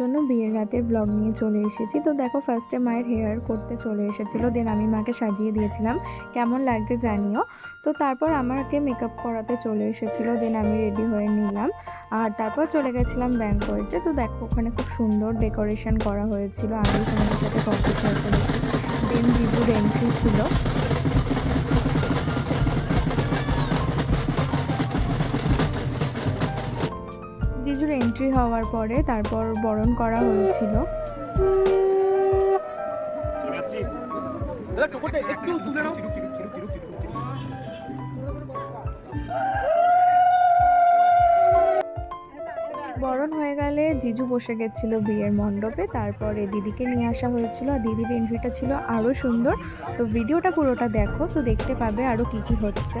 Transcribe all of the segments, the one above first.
জন্য বিয়ের রাতের ব্লগ নিয়ে চলে এসেছি। তো দেখো ফার্স্টে মায়ের হেয়ার করতে চলে এসেছিল দেন আমি মাকে সাজিয়ে দিয়েছিলাম। কেমন লাগছে জানিও। তো তারপর আমাকে মেকআপ করাতে চলে এসেছিল দেন আমি রেডি হয়ে নিলাম। আর তারপর চলে গেছিলাম ব্যাঙ্কোয়েটে। তো দেখো ওখানে খুব সুন্দর ডেকোরেশন করা হয়েছিল। আমি তোমাদের সাথে শেয়ার দেন জিজুর এন্ট্রি ছিল। জিজুর এন্ট্রি হওয়ার পরে তারপর বরণ করা হয়েছিল। বরণ হয়ে গেলে জিজু বসে গেছিল বিয়ের মণ্ডপে, তারপরে দিদিকে নিয়ে আসা হয়েছিল। আর দিদির এন্ট্রিটা ছিল আরও সুন্দর। তো ভিডিওটা পুরোটা দেখো, তো দেখতে পাবে আরও কী কী হচ্ছে।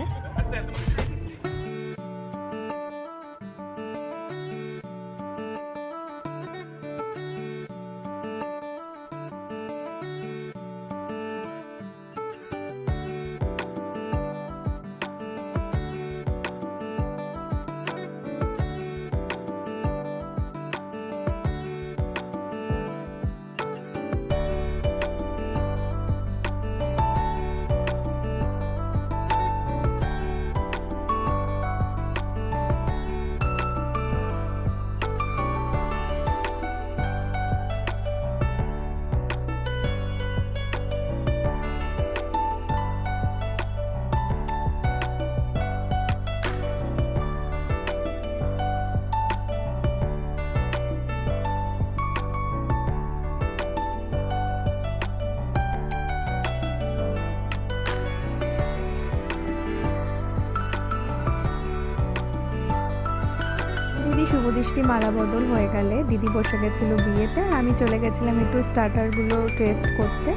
দিদি শুভদৃষ্টি মালা বদল হয়ে গেলে দিদি বসে গেছিল বিয়েতে, আমি চলে গেছিলাম একটু স্টার্টারগুলো টেস্ট করতে।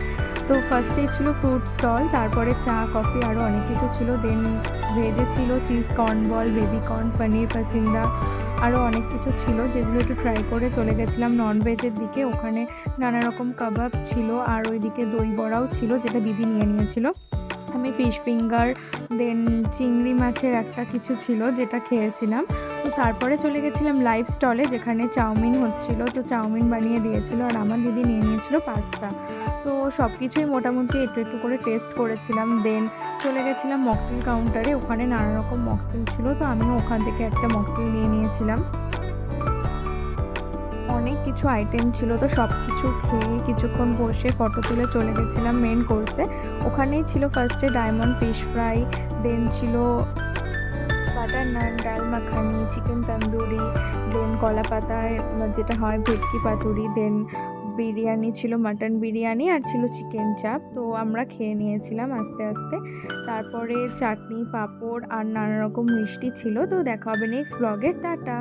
তো ফার্স্টে ছিল ফ্রুট স্টল তারপরে চা কফি আরও অনেক কিছু ছিল। দেন ভেজে ছিল cheese corn ball baby corn paneer pasanda আরও অনেক কিছু ছিল যেগুলো একটু ট্রাই করে চলে গেছিলাম নন ভেজের দিকে। ওখানে নানা রকম কাবাব ছিল আর ওইদিকে দই বড়াও ছিল যেটা দিদি নিয়ে নিয়েছিল। আমি ফিশ ফিঙ্গার দেন চিংড়ি মাছের একটা কিছু ছিল যেটা খেয়েছিলাম। তো তারপরে চলে গেছিলাম লাইভ স্টলে যেখানে চাউমিন হচ্ছিল। তো চাউমিন বানিয়ে দিয়েছিল আর আমার দিদি নিয়ে নিয়েছিল পাস্তা তো সব কিছুই মোটামুটি একটু একটু করে টেস্ট করেছিলাম। দেন চলে গেছিলাম মকটেল কাউন্টারে ওখানে নানা রকম মকটেল ছিল। তো আমিও ওখান থেকে একটা মকটেল নিয়ে নিয়েছিলাম। অনেক কিছু আইটেম ছিল তো সব কিছু খেয়ে কিছুক্ষণ বসে ফটো তুলে চলে গেছিলাম মেন কোর্সে ওখানেই ছিল ফার্স্টে ডায়মন্ড ফিশ ফ্রাই দেন ছিল বাটার নান ডাল মাখানি চিকেন তন্দুরি দেন কলা পাতায় যেটা হয় ভেটকি পাতুরি দেন বিরিয়ানি ছিল মাটন বিরিয়ানি আর ছিল চিকেন চাপ তো আমরা খেয়ে নিয়েছিলাম আস্তে আস্তে। তারপরে চাটনি, পাঁপড় আর নানা রকম মিষ্টি ছিল। তো দেখা হবে নেক্সট ব্লগে টাটা!